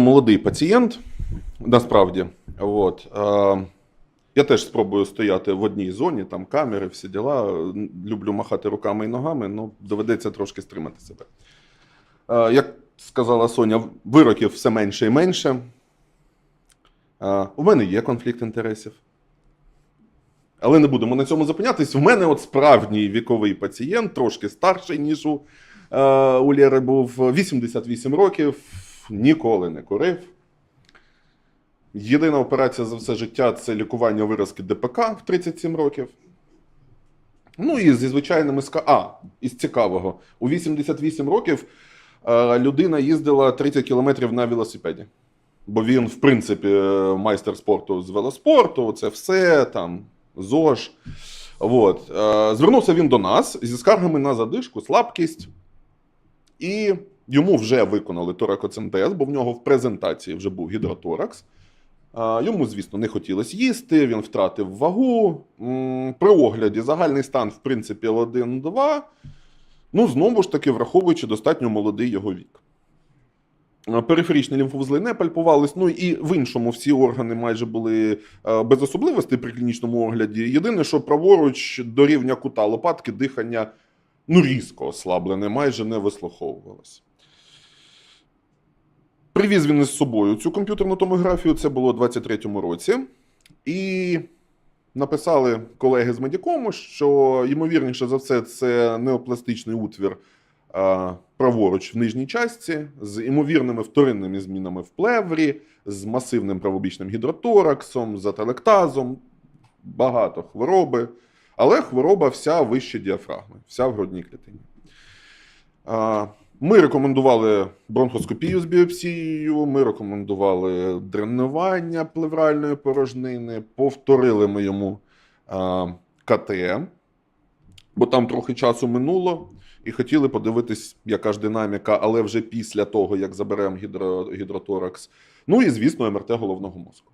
молодий пацієнт, насправді. От, е, я теж спробую стояти в одній зоні, там камери, всі діла. Люблю махати руками і ногами, ну доведеться трошки стримати себе. Е, як сказала Соня, вироків все менше і менше. Е, у мене є конфлікт інтересів. Але не будемо на цьому зупинятись. У мене от справжній віковий пацієнт, трошки старший, ніж у, е, у Лєри був 88 років, ніколи не курив. Єдина операція за все життя це лікування виразки ДПК в 37 років. Ну і зі звичайними ска. А, із цікавого. У 88 років е, людина їздила 30 кілометрів на велосипеді. Бо він, в принципі, е, майстер спорту з велоспорту, це все там, ЗОЖ. От. Е, Звернувся він до нас зі скаргами на задишку, слабкість. І йому вже виконали торакоцентез, бо в нього в презентації вже був гідроторакс. Йому, звісно, не хотілося їсти, він втратив вагу. При огляді загальний стан, в принципі, 1-2. Ну, знову ж таки, враховуючи достатньо молодий його вік. А, Периферичні лімфовузли не пальпувались, ну і в іншому всі органи майже були без особливостей при клінічному огляді. Єдине, що праворуч до рівня кута лопатки дихання ну, різко ослаблене, майже не вислуховувалось. Привіз він із собою цю комп'ютерну томографію, це було у 23-му році. І написали колеги з Медікому, що, ймовірніше за все, це неопластичний утвір а, праворуч в нижній частці, з ймовірними вторинними змінами в плеврі, з масивним правобічним гідротораксом, з ателектазом, багато хвороби. Але хвороба вся вище діафрагми, вся в грудній клітині. Ми рекомендували бронхоскопію з біопсією, ми рекомендували дренування плевральної порожнини, повторили ми йому а, КТ, бо там трохи часу минуло, і хотіли подивитись, яка ж динаміка, але вже після того, як заберемо гідро, гідроторакс. Ну і, звісно, МРТ головного мозку.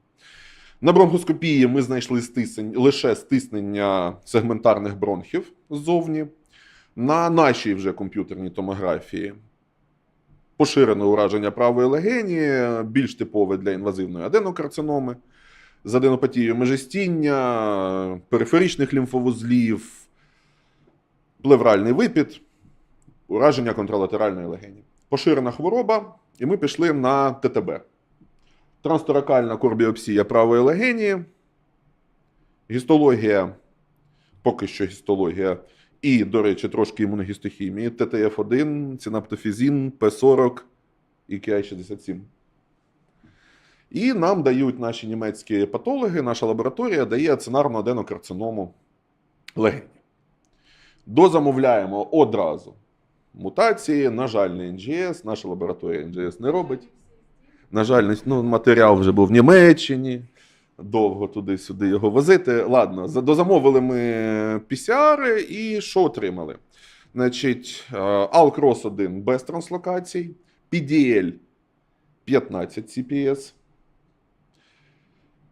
На бронхоскопії ми знайшли стисень, лише стиснення сегментарних бронхів ззовні. На нашій вже комп'ютерній томографії поширене ураження правої легені, більш типове для інвазивної аденокарциноми, з аденопатією межестіння, периферичних лімфовузлів, плевральний випід, ураження контралатеральної легені. Поширена хвороба, і ми пішли на ТТБ. Трансторакальна корбіопсія правої легені, гістологія, поки що гістологія, і, до речі, трошки імуногістохімії, ТТФ1, цinaптофізін, П40 і КІ-67. І нам дають наші німецькі патологи, наша лабораторія дає ацинарну аденокарциному легені. Дозамовляємо одразу мутації. На жаль, не НГС, наша лабораторія НГС не робить. На жаль, ну, матеріал вже був в Німеччині. Довго туди-сюди його возити. Ладно, дозамовили ми PCR і що отримали? Значить, е, Alcross 1 без транслокацій, PDL 15 CPS,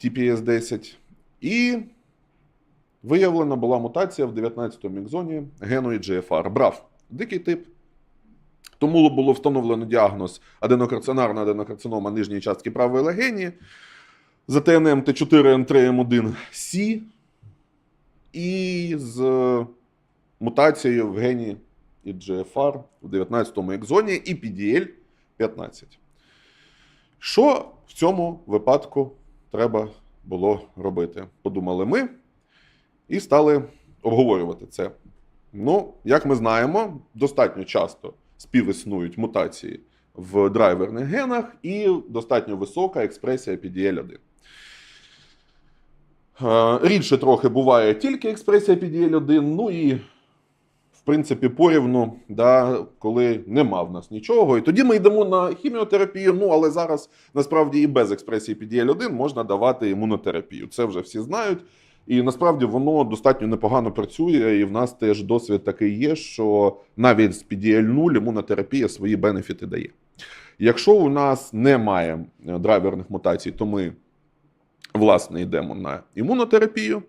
TPS 10. І виявлена була мутація в 19-му мікзоні гену EGFR. Брав дикий тип. Тому було встановлено діагноз аденокарцинарна аденокарцинома нижньої частки правої легені, ЗТНМ Т4Н3М1С і з мутацією в гені EGFR в 19-му екзоні і PDL 15. Що в цьому випадку треба було робити? Подумали ми і стали обговорювати це. Ну, як ми знаємо, достатньо часто співіснують мутації в драйверних генах і достатньо висока експресія PDL1. Е, Рідше трохи буває тільки експресія PDL1, ну і, в принципі, порівну, да, коли нема в нас нічого. І тоді ми йдемо на хіміотерапію. Ну, але зараз насправді і без експресії PDL1 можна давати імунотерапію. Це вже всі знають. І насправді воно достатньо непогано працює, і в нас теж досвід такий є, що навіть з PDL0 імунотерапія свої бенефіти дає. Якщо у нас немає е, драйверних мутацій, то ми власне йдемо на імунотерапію.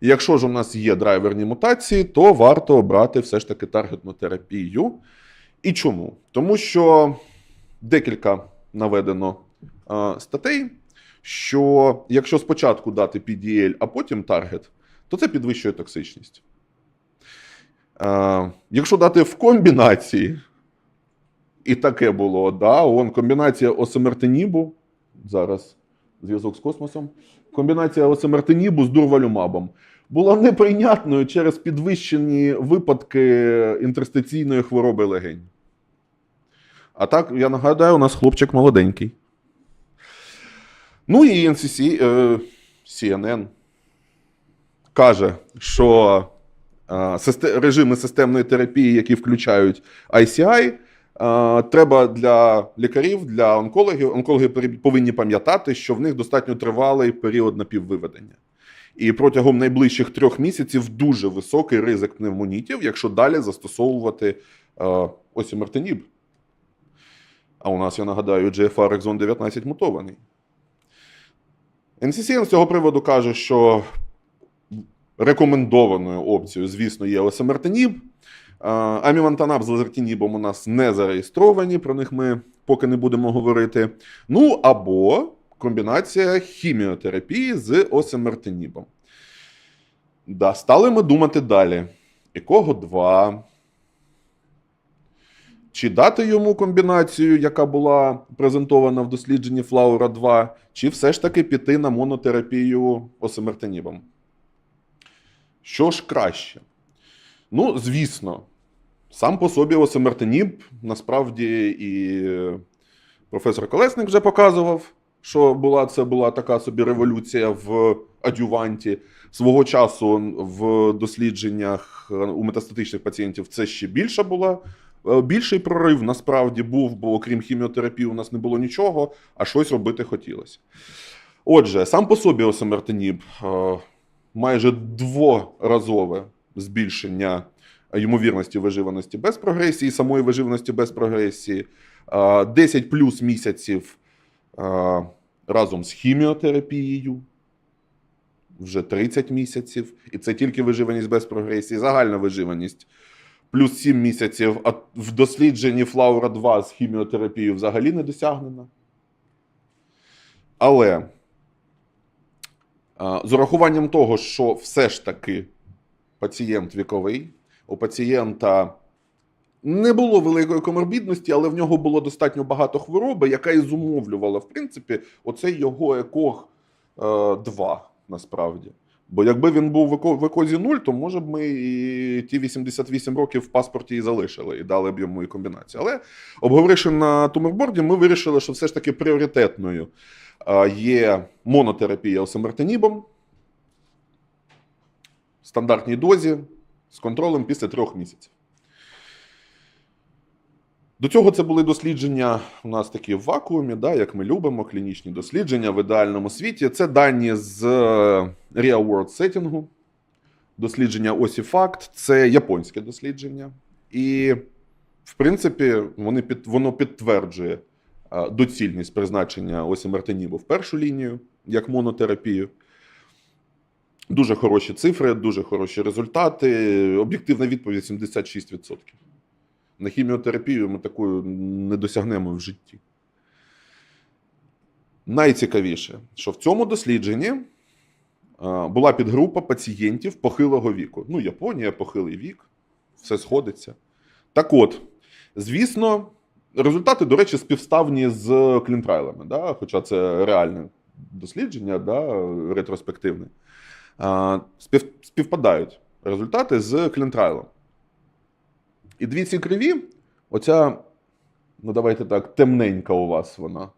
Якщо ж у нас є драйверні мутації, то варто обрати все ж таки таргетну терапію. І чому? Тому що декілька наведено статей, що якщо спочатку дати PDL, а потім таргет, то це підвищує токсичність. Якщо дати в комбінації, і таке було, да, он комбінація осемертинібу, зараз зв'язок з космосом, комбінація осемертинібу з дурвалюмабом була неприйнятною через підвищені випадки інтерстиційної хвороби легень. А так, я нагадаю, у нас хлопчик молоденький. Ну і NCC, е, CNN каже, що е, режими системної терапії, які включають ICI, е, треба для лікарів, для онкологів. Онкологи повинні пам'ятати, що в них достатньо тривалий період напіввиведення. І протягом найближчих трьох місяців дуже високий ризик пневмонітів, якщо далі застосовувати е, осімертиніб. А у нас, я нагадаю, GFR Exon 19 мутований. NCCN з цього приводу каже, що рекомендованою опцією, звісно, є осемертиніб. Амівантанаб з лазертинібом у нас не зареєстровані, про них ми поки не будемо говорити. Ну або комбінація хіміотерапії з осемертинібом. Да, стали ми думати далі. Екого 2. Чи дати йому комбінацію, яка була презентована в дослідженні Флаура 2, чи все ж таки піти на монотерапію осемертинібом? Що ж краще? Ну, звісно, сам по собі осемертиніб, насправді, і професор Колесник вже показував, що була це була така собі революція в адюванті. Свого часу в дослідженнях е, у метастатичних пацієнтів це ще більша була. е, Більший прорив насправді був, бо окрім хіміотерапії, у нас не було нічого, а щось робити хотілося. Отже, сам по собі осемертиніб е, майже дворазове збільшення ймовірності виживаності без прогресії, самої виживаності без прогресії, е, 10 плюс місяців разом з хіміотерапією, вже 30 місяців, і це тільки виживаність без прогресії, загальна виживаність. Плюс 7 місяців, а в дослідженні Флаура 2 з хіміотерапією взагалі не досягнена. Але з урахуванням того, що все ж таки пацієнт віковий, у пацієнта не було великої коморбідності, але в нього було достатньо багато хвороби, яка і зумовлювала, в принципі, оцей його еког 2 насправді. Бо якби він був в екозі 0, то може б ми і ті 88 років в паспорті і залишили, і дали б йому і комбінацію. Але обговоривши на туморборді, ми вирішили, що все ж таки пріоритетною є монотерапія осемертинібом стандартній дозі з контролем після трьох місяців. До цього це були дослідження у нас такі в вакуумі, да, як ми любимо, клінічні дослідження в ідеальному світі. Це дані з е, Real World сеттінгу, дослідження осі це японське дослідження. І, в принципі, вони під, воно підтверджує е, доцільність призначення осімертинібу в першу лінію як монотерапію. Дуже хороші цифри, дуже хороші результати. Об'єктивна відповідь 76%. На хіміотерапію ми такою не досягнемо в житті. Найцікавіше, що в цьому дослідженні була підгрупа пацієнтів похилого віку. Ну, Японія, похилий вік, все сходиться. Так от, звісно, результати, до речі, співставні з клінтрайлами, да? хоча це реальне дослідження, да? ретроспективне. Спів, співпадають результати з клінтрайлом. І дві ці криві, оця, ну давайте так, темненька у вас вона.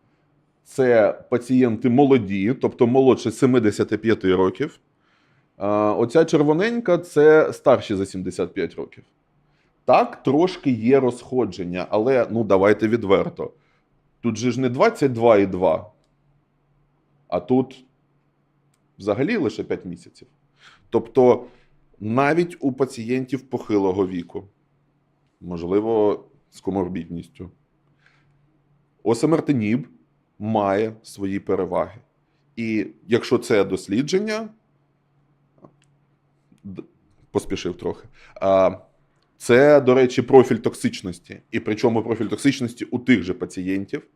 Це пацієнти молоді, тобто молодше 75 років. Оця червоненька це старші за 75 років. Так, трошки є розходження, але ну давайте відверто. Тут же ж не 22,2, а тут взагалі лише 5 місяців. Тобто навіть у пацієнтів похилого віку можливо, з коморбідністю. Осемертиніб має свої переваги. І якщо це дослідження, поспішив трохи. Це, до речі, профіль токсичності. І причому профіль токсичності у тих же пацієнтів,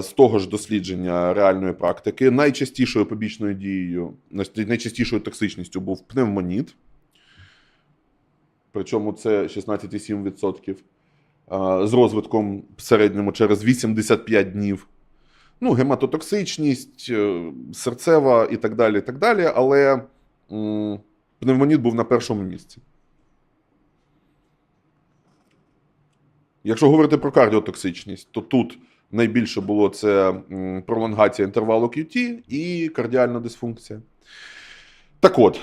З того ж дослідження реальної практики найчастішою побічною дією, найчастішою токсичністю був пневмоніт. Причому це 16,7%. З розвитком в середньому через 85 днів. Ну, гематотоксичність, е, серцева і так далі. і так далі. Але пневмоніт був на першому місці. Якщо говорити про кардіотоксичність, то тут найбільше було це пролонгація інтервалу QT і кардіальна дисфункція. Так от,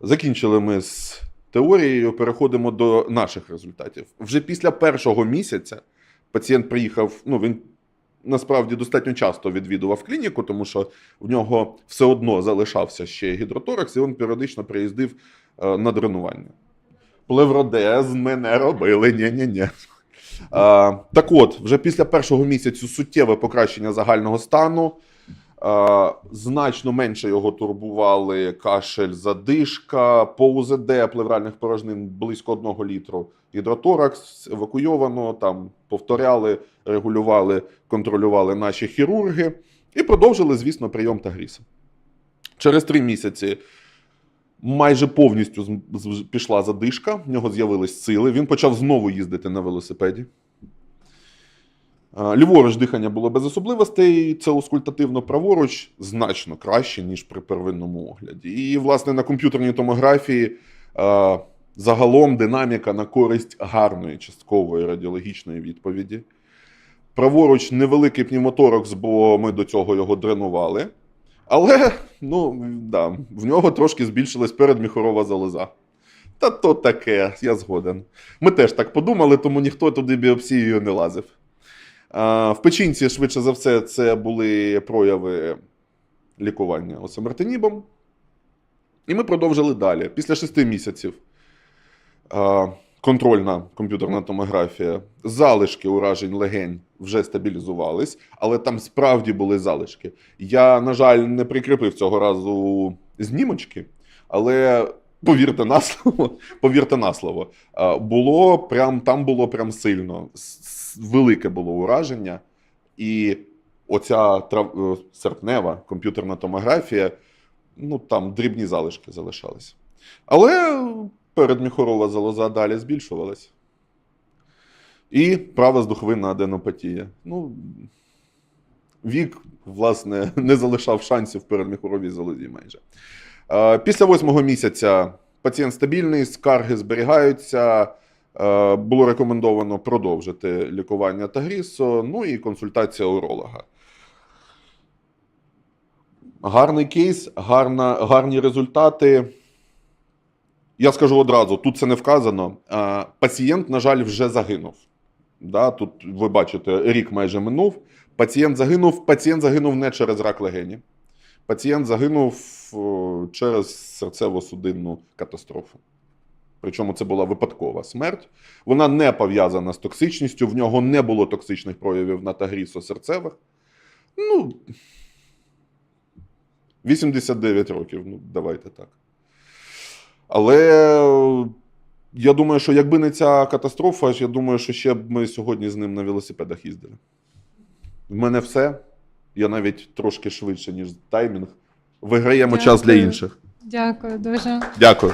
закінчили ми з теорією, переходимо до наших результатів. Вже після першого місяця пацієнт приїхав, ну він насправді достатньо часто відвідував клініку, тому що в нього все одно залишався ще гідроторакс, і він періодично приїздив е, на дренування. Плевродез мене робили, ні-ні-ні. А, так от, вже після першого місяцю суттєве покращення загального стану. А, значно менше його турбували кашель, задишка, по УЗД плевральних порожнин близько одного літру. Гідроторакс евакуйовано, там повторяли, регулювали, контролювали наші хірурги і продовжили, звісно, прийом Тагріса. Через три місяці майже повністю пішла задишка, в нього з'явились сили. Він почав знову їздити на велосипеді. Ліворуч дихання було без особливостей, це аускультативно праворуч значно краще, ніж при первинному огляді. І, власне, на комп'ютерній томографії загалом динаміка на користь гарної часткової радіологічної відповіді. Праворуч невеликий пневмоторакс, бо ми до цього його дренували. Але ну, да, в нього трошки збільшилась передміхорова залоза. Та то таке, я згоден. Ми теж так подумали, тому ніхто туди біопсією не лазив. А, в печінці, швидше за все, це були прояви лікування осамертинібом. І ми продовжили далі. Після шести місяців а, контрольна комп'ютерна томографія, залишки уражень легень вже стабілізувались, але там справді були залишки. Я, на жаль, не прикріпив цього разу знімочки, але повірте на слово, повірте на слово, було прям, там було прям сильно. Велике було ураження, і оця трав... е, серпнева комп'ютерна томографія, ну там дрібні залишки залишались. Але передміхорова залоза далі збільшувалась. І права здуховинна аденопатія. Ну, вік, власне, не залишав шансів в передміхоровій залозі майже. Після восьмого місяця пацієнт стабільний, скарги зберігаються. Було рекомендовано продовжити лікування Тагрісо, ну і консультація уролога. Гарний кейс, гарна, гарні результати. Я скажу одразу: тут це не вказано. Пацієнт, на жаль, вже загинув. Да, тут ви бачите, рік майже минув. Пацієнт загинув. Пацієнт загинув не через рак легені. Пацієнт загинув через серцево-судинну катастрофу. Причому це була випадкова смерть. Вона не пов'язана з токсичністю, в нього не було токсичних проявів на тагрісо серцевих. Ну, 89 років, ну, давайте так. Але е, я думаю, що якби не ця катастрофа, я думаю, що ще б ми сьогодні з ним на велосипедах їздили. В мене все. Я навіть трошки швидше, ніж таймінг. Виграємо час для інших. Дякую дуже. Дякую.